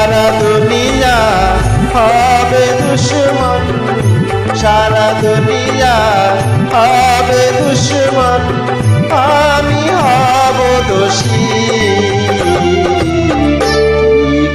সারা দুনিয়া হবে দুশ্মন। সারা দুনিয়া হবে দুশ্মন। আমি হব দোষী।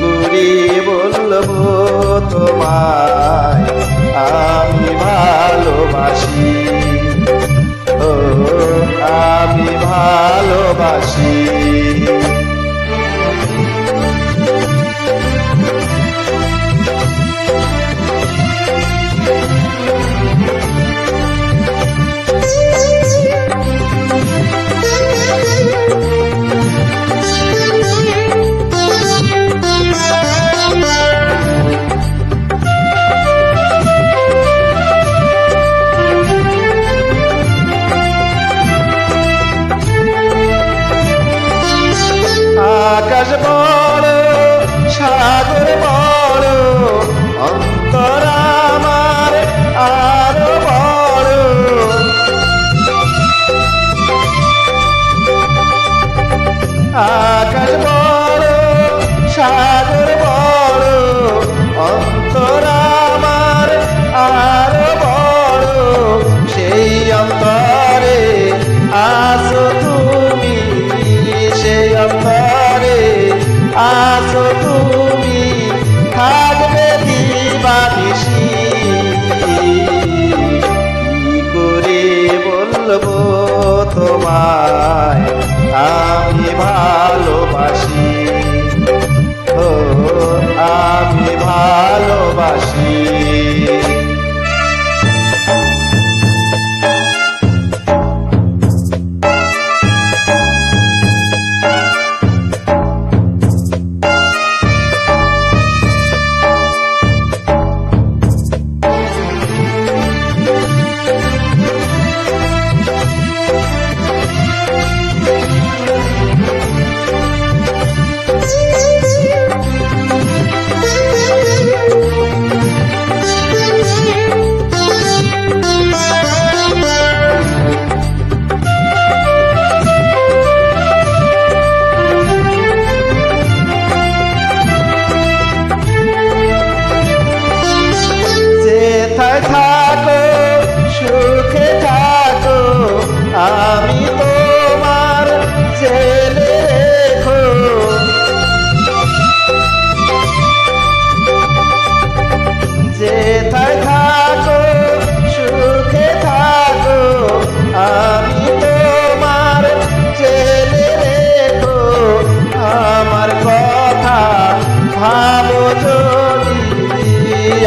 করে বলব তোমায়? আমি ভালোবাসি। ও, আমি ভালোবাসি। অন্তর আমার বড়। আকাশ বড়, সাগর বড়, অন্তর আমার বড়। সেই অন্তরে আসো তুমি, সেই অন্তরে আসো তুমি।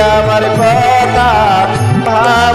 আমার কথা ভাবো